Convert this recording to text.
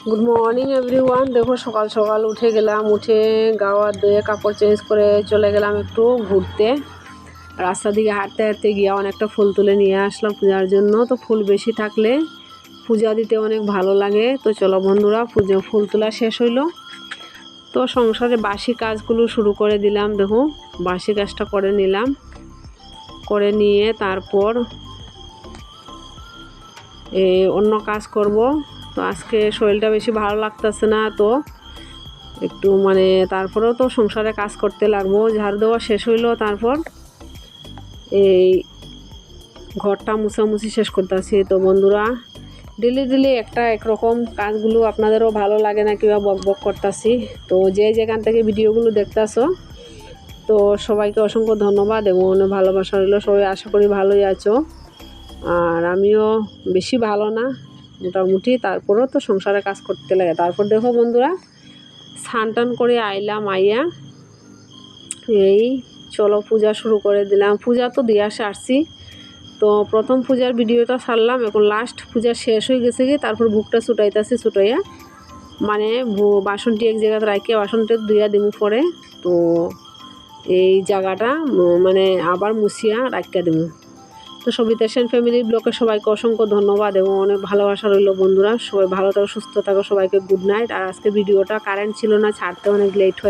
Good morning everyone দেখো সকাল সকাল উঠে গেলাম উঠে গাওয়া ধুয়ে কাপড় চেঞ্জ করে চলে গেলাম একটু ঘুরতে। রাস্তা দিকে হাঁটতে হাঁটতে গিয়ে অনেকটা ফুল তুলে নিয়ে আসলাম পূজার জন্য। তো ফুল বেশি থাকলে পূজা দিতে অনেক ভালো লাগে। তো চলো বন্ধুরা পুজো ফুল তোলা শেষ হইল। তো সংসারে বাসি কাজগুলো শুরু করে দিলাম দেখো বাসি কাজটা করে নিলাম। করে নিয়ে তারপর এ, অন্য কাজ করব। তো আজকে শরীরটা বেশি ভালো লাগতেছে না তো। একটু মানে তারপরেও তো সংসারে কাজ করতে লাগবো, ঝাড় দেওয়া শেষ হইল, তারপর এই ঘরটা মুছামুছি শেষ করতেছি। তো বন্ধুরা ডেলি ডেলি একটা একরকম কাজগুলো আপনাদেরও ভালো লাগে না কিংবা বক বক করতেছি। তো যে যেখান থেকে ভিডিওগুলো দেখতেছো, তো সবাইকে অসংখ্য ধন্যবাদ এবং ভালোবাসা রইল। সবাই আশা করি ভালোই আছো। আর আমিও বেশি ভালো না মোটামুটি তারপরেও তো সংসারে কাজ করতে লাগে। তারপর দেখো বন্ধুরা, স্নান টান করে আইলাম, আইয়া এই চলো পূজা শুরু করে দিলাম। পূজা তো দিয়ে আসে, আসছি। তো প্রথম পূজার ভিডিওটা সারলাম এখন লাস্ট পূজা শেষ হয়ে গেছে গিয়ে তারপর বুকটা ছুটাইতেছি, ছুটাইয়া মানে বাসনটি এক জায়গাতে রাখে বাসনটা ধুইয়া দিমু পরে। তো এই জায়গাটা মানে আবার মুছিয়া রাখিয়া দিমু। তো সবিতা সেন ফ্যামিলির ব্লকে সবাইকে অসংখ্য ধন্যবাদ এবং অনেক ভালোবাসা রইল বন্ধুরা। সবাই ভালো থাকো, সুস্থ থাকো, সবাইকে গুড নাইট আর আজকে ভিডিওটা কারেন্ট ছিল না, ছাড়তে অনেক লেট হয়ে